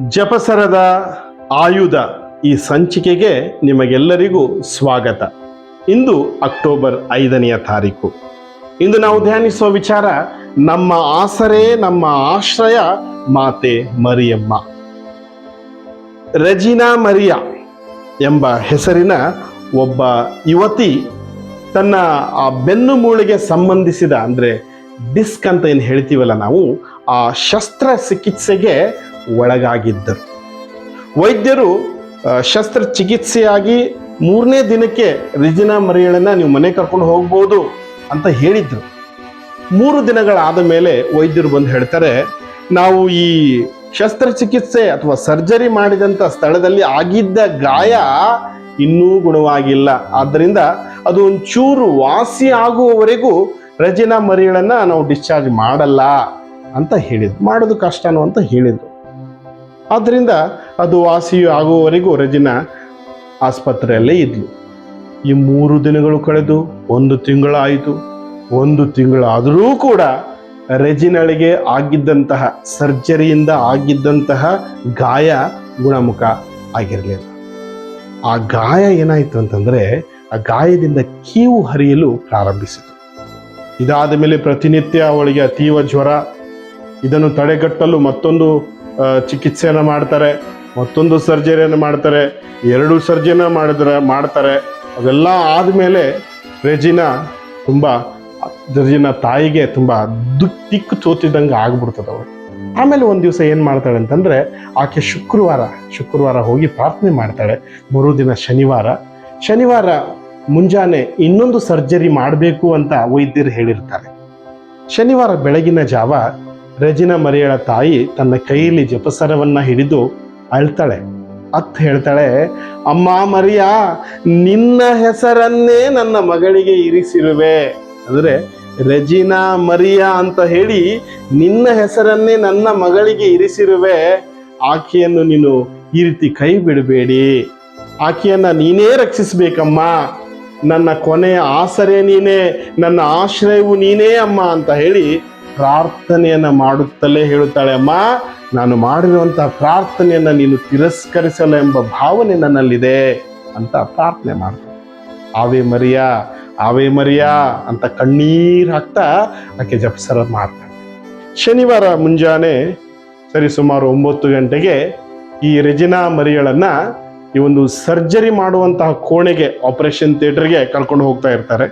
ಜಪಸರದ ಆಯುಧ ಈ ಸಂಚಿಕೆಗೆ ನಿಮಗೆಲ್ಲರಿಗೂ ಸ್ವಾಗತ. ಇಂದು ಅಕ್ಟೋಬರ್ ಐದನೆಯ ತಾರೀಕು. ಇಂದು ನಾವು ಧ್ಯಾನಿಸುವ ವಿಚಾರ, ನಮ್ಮ ಆಸರೆ, ನಮ್ಮ ಆಶ್ರಯ ಮಾತೆ ಮರಿಯಮ್ಮ. ರಜಿನಾ ಮರಿಯಾ ಎಂಬ ಹೆಸರಿನ ಒಬ್ಬ ಯುವತಿ ತನ್ನ ಆ ಬೆನ್ನು ಮೂಳೆಗೆ ಸಂಬಂಧಿಸಿದ, ಅಂದರೆ ಡಿಸ್ಕ್ ಅಂತ ಏನು ಹೇಳ್ತೀವಲ್ಲ ನಾವು ಆ ಶಸ್ತ್ರಚಿಕಿತ್ಸೆಗೆ ಒಳಗಾಗಿದ್ದರು. ವೈದ್ಯರು ಶಸ್ತ್ರ ಶಸ್ತ್ರಚಿಕಿತ್ಸೆಯಾಗಿ ಮೂರನೇ ದಿನಕ್ಕೆ ರಿಜಿನಾ ಮರಿಯಳನ್ನ ನೀವು ಮನೆ ಕರ್ಕೊಂಡು ಹೋಗ್ಬೋದು ಅಂತ ಹೇಳಿದ್ರು. ಮೂರು ದಿನಗಳಾದ ಮೇಲೆ ವೈದ್ಯರು ಬಂದು ಹೇಳ್ತಾರೆ, ನಾವು ಈ ಶಸ್ತ್ರಚಿಕಿತ್ಸೆ ಅಥವಾ ಸರ್ಜರಿ ಮಾಡಿದಂಥ ಸ್ಥಳದಲ್ಲಿ ಆಗಿದ್ದ ಗಾಯ ಇನ್ನೂ ಗುಣವಾಗಿಲ್ಲ. ಆದ್ದರಿಂದ ಅದು ಒಂಚೂರು ವಾಸಿ ಆಗುವವರೆಗೂ ರಜಿನಾ ಮರಿಗಳನ್ನು ನಾವು ಡಿಸ್ಚಾರ್ಜ್ ಮಾಡಲ್ಲ. ಅಂತ ಹೇಳಿದ್ರು. ಮಾಡೋದು ಕಷ್ಟನೋ ಅಂತ ಹೇಳಿದರು. ಆದ್ದರಿಂದ ಅದು ವಾಸಿ ಆಗುವವರೆಗೂ ರಜಿನ ಆಸ್ಪತ್ರೆಯಲ್ಲೇ ಇದ್ಲು. ಈ ಮೂರು ದಿನಗಳು ಕಳೆದು, ಒಂದು ತಿಂಗಳಾಯಿತು. ಒಂದು ತಿಂಗಳಾದರೂ ಕೂಡ ರೆಜಿನಳಿಗೆ ಆಗಿದ್ದಂತಹ ಸರ್ಜರಿಯಿಂದ ಆಗಿದ್ದಂತಹ ಗಾಯ ಗುಣಮುಖ ಆಗಿರಲಿಲ್ಲ. ಆ ಗಾಯ ಏನಾಯಿತು ಅಂತಂದರೆ, ಆ ಗಾಯದಿಂದ ಕೀವು ಹರಿಯಲು ಪ್ರಾರಂಭಿಸಿತು. ಇದಾದ ಮೇಲೆ ಪ್ರತಿನಿತ್ಯ ಅವಳಿಗೆ ಅತೀವ ಜ್ವರ ಇದನ್ನು ತಡೆಗಟ್ಟಲು ಮತ್ತೊಂದು ಚಿಕಿತ್ಸೆಯನ್ನು ಮಾಡ್ತಾರೆ, ಮತ್ತೊಂದು ಸರ್ಜರಿಯನ್ನು ಮಾಡ್ತಾರೆ, ಎರಡು ಸರ್ಜರಿನ ಮಾಡಿದ್ರೆ, ಮಾಡ್ತಾರೆ. ಅವೆಲ್ಲ ಆದಮೇಲೆ ರೆಜಿನ ತುಂಬ, ರೆಜಿನ ತಾಯಿಗೆ ತುಂಬ ದಿಕ್ಕು ತೋತಿದ್ದಂಗೆ ಆಗ್ಬಿಡ್ತದೆ ಅವಳು. ಆಮೇಲೆ ಒಂದು ದಿವಸ ಏನು ಮಾಡ್ತಾಳೆ ಅಂತಂದರೆ, ಆಕೆ ಶುಕ್ರವಾರ ಶುಕ್ರವಾರ ಹೋಗಿ ಪ್ರಾರ್ಥನೆ ಮಾಡ್ತಾಳೆ. ಮರುದಿನ ಶನಿವಾರ. ಶನಿವಾರ ಮುಂಜಾನೆ ಇನ್ನೊಂದು ಸರ್ಜರಿ ಮಾಡಬೇಕು ಅಂತ ವೈದ್ಯರು ಹೇಳಿರ್ತಾರೆ. ಶನಿವಾರ ಬೆಳಗಿನ ಜಾವ ರೆಜಿನ ಮರಿಯಳ ತಾಯಿ ತನ್ನ ಕೈಯಲ್ಲಿ ಜಪಸರವನ್ನು ಹಿಡಿದು ಅಳ್ತಾಳೆ. ಅತ್ ಹೇಳ್ತಾಳೆ, ಅಮ್ಮ ಮರಿಯಾ, ನಿನ್ನ ಹೆಸರನ್ನೇ ನನ್ನ ಮಗಳಿಗೆ ಇರಿಸಿರುವೆ. ಅಂದ್ರೆ, ರಜಿನಾ ಮರಿಯಾ ಅಂತ ಹೇಳಿ ನಿನ್ನ ಹೆಸರನ್ನೇ ನನ್ನ ಮಗಳಿಗೆ ಇರಿಸಿರುವೆ. ಆಕೆಯನ್ನು ನೀನು ಈ ರೀತಿ ಕೈ ಬಿಡಬೇಡಿ. ಆಕೆಯನ್ನು ನೀನೇ ರಕ್ಷಿಸಬೇಕಮ್ಮ. ನನ್ನ ಕೊನೆಯ ಆಸರೆ ನೀನೇ, ನನ್ನ ಆಶ್ರಯವು ನೀನೇ ಅಮ್ಮ ಅಂತ ಹೇಳಿ ಪ್ರಾರ್ಥನೆಯನ್ನ ಮಾಡುತ್ತಲೇ ಹೇಳುತ್ತಾಳೆ, ಅಮ್ಮ, ನಾನು ಮಾಡಿರುವಂತಹ ಪ್ರಾರ್ಥನೆಯನ್ನು ನೀನು ತಿರಸ್ಕರಿಸಲ್ಲ ಎಂಬ ಭಾವನೆ ನನ್ನಲ್ಲಿದೆ ಅಂತ ಪ್ರಾರ್ಥನೆ ಮಾಡ್ತಾಳೆ. ಆವೆ ಮರಿಯಾ ಆವೆ ಮರಿಯಾ ಅಂತ ಕಣ್ಣೀರು ಹಾಕ್ತಾ ಆಕೆ ಜಪಸರ ಮಾಡ್ತಾಳೆ. ಶನಿವಾರ ಮುಂಜಾನೆ ಸರಿ ಸುಮಾರು ಒಂಬತ್ತು ಗಂಟೆಗೆ ಈ ರೆಜಿನಾ ಮರಿಯಳನ್ನ ಈ ಒಂದು ಸರ್ಜರಿ ಮಾಡುವಂತಹ ಕೋಣೆಗೆ, ಆಪರೇಷನ್ ಥಿಯೇಟರ್ಗೆ ಕರ್ಕೊಂಡು ಹೋಗ್ತಾ ಇರ್ತಾರೆ.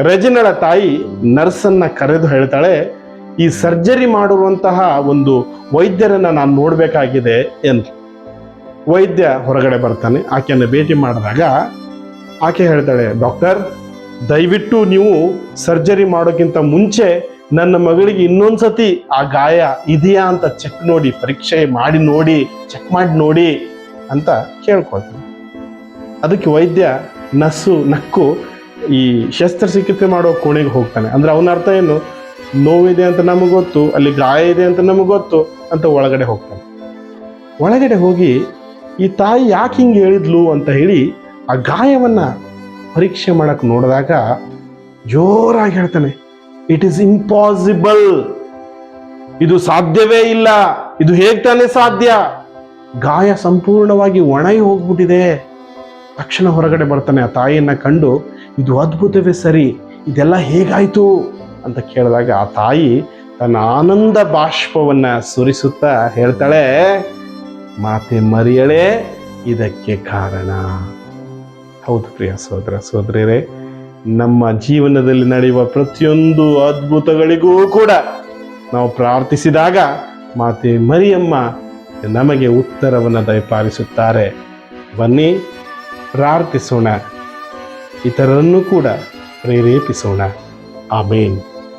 ರೆಜಿನಳ ತಾಯಿ ನರ್ಸನ್ನ ಕರೆದು ಹೇಳ್ತಾಳೆ ಈ ಸರ್ಜರಿ ಮಾಡುವಂತಹ ಒಂದು ವೈದ್ಯರನ್ನ ನಾನು ನೋಡಬೇಕಾಗಿದೆ ಎಂದು. ವೈದ್ಯ ಹೊರಗಡೆ ಬರ್ತಾನೆ, ಆಕೆಯನ್ನು ಭೇಟಿ ಮಾಡಿದಾಗ ಆಕೆ ಹೇಳ್ತಾಳೆ, ಡಾಕ್ಟರ್, ದಯವಿಟ್ಟು ನೀವು ಸರ್ಜರಿ ಮಾಡೋಕ್ಕಿಂತ ಮುಂಚೆ ನನ್ನ ಮಗಳಿಗೆ ಇನ್ನೊಂದ್ಸತಿ ಆ ಗಾಯ ಇದೆಯಾ ಅಂತ ಚೆಕ್ ನೋಡಿ, ಪರೀಕ್ಷೆ ಮಾಡಿ ನೋಡಿ ಚೆಕ್ ಮಾಡಿ ನೋಡಿ ಅಂತ ಕೇಳ್ಕೊಳ್ತೀನಿ ಅದಕ್ಕೆ ವೈದ್ಯ ನಸ್ಸು ನಕ್ಕು ಈ ಶಸ್ತ್ರಚಿಕಿತ್ಸೆ ಮಾಡೋ ಕೋಣೆಗೆ ಹೋಗ್ತಾನೆ. ಅಂದ್ರೆ ಅವನ ಅರ್ಥ ಏನು? ನೋವಿದೆ ಅಂತ ನಮಗೆ ಗೊತ್ತು, ಅಲ್ಲಿ ಗಾಯ ಇದೆ ಅಂತ ನಮಗೆ ಗೊತ್ತು ಅಂತ ಒಳಗಡೆ ಹೋಗ್ತಾನೆ. ಒಳಗಡೆ ಹೋಗಿ ಈ ತಾಯಿ ಯಾಕೆ ಹಿಂಗೆ ಹೇಳಿದ್ಲು ಅಂತ ಹೇಳಿ ಆ ಗಾಯವನ್ನು ಪರೀಕ್ಷೆ ಮಾಡೋಕೆ ನೋಡಿದಾಗ ಜೋರಾಗಿ ಹೇಳ್ತಾನೆ ಇಟ್ ಈಸ್ ಇಂಪಾಸಿಬಲ್ ಇದು ಸಾಧ್ಯವೇ ಇಲ್ಲ. ಇದು ಹೇಗೆ ತಾನೇ ಸಾಧ್ಯ? ಗಾಯ ಸಂಪೂರ್ಣವಾಗಿ ಒಣಗಿ ಹೋಗ್ಬಿಟ್ಟಿದೆ. ತಕ್ಷಣ ಹೊರಗಡೆ ಬರ್ತಾನೆ ಆ ತಾಯಿಯನ್ನ ಕಂಡು, ಇದು ಅದ್ಭುತವೇ ಸರಿ. ಇದೆಲ್ಲ ಹೇಗಾಯ್ತು? ಅಂತ ಕೇಳಿದಾಗ ಆ ತಾಯಿ ತನ್ನ ಆನಂದ ಬಾಷ್ಪವನ್ನ ಸುರಿಸುತ್ತಾ ಹೇಳ್ತಾಳೆ, ಮಾತೆ ಮರಿಯಳೇ, ಇದಕ್ಕೆ ಕಾರಣ. ಹೌದು ಪ್ರಿಯ ಸಹೋದರ ಸಹೋದರಿಯರೇ, ನಮ್ಮ ಜೀವನದಲ್ಲಿ ನಡೆಯುವ ಪ್ರತಿಯೊಂದು ಅದ್ಭುತಗಳಿಗೂ ಕೂಡ ನಾವು ಪ್ರಾರ್ಥಿಸಿದಾಗ ಮಾತೆ ಮರಿಯಮ್ಮ ನಮಗೆ ಉತ್ತರವನ್ನು ದಯಪಾಲಿಸುತ್ತಾರೆ. ಬನ್ನಿ, ಪ್ರಾರ್ಥಿಸೋಣ. ಇತರರನ್ನು ಕೂಡ ಪ್ರೇರೇಪಿಸೋಣ. ಆಮೇನ್.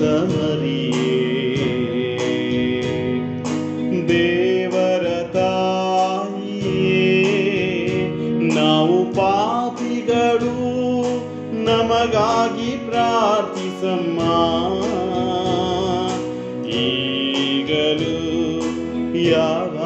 ಮರಿಯೇ ದೇವರ ತಾಯಿಯೇ ನಾವು ಪಾಪಿಗಳು ನಮಗಾಗಿ ಪ್ರಾರ್ಥಿಸಮ್ಮ. ಈಗಲೂ ಯಾವಾಗಲೂ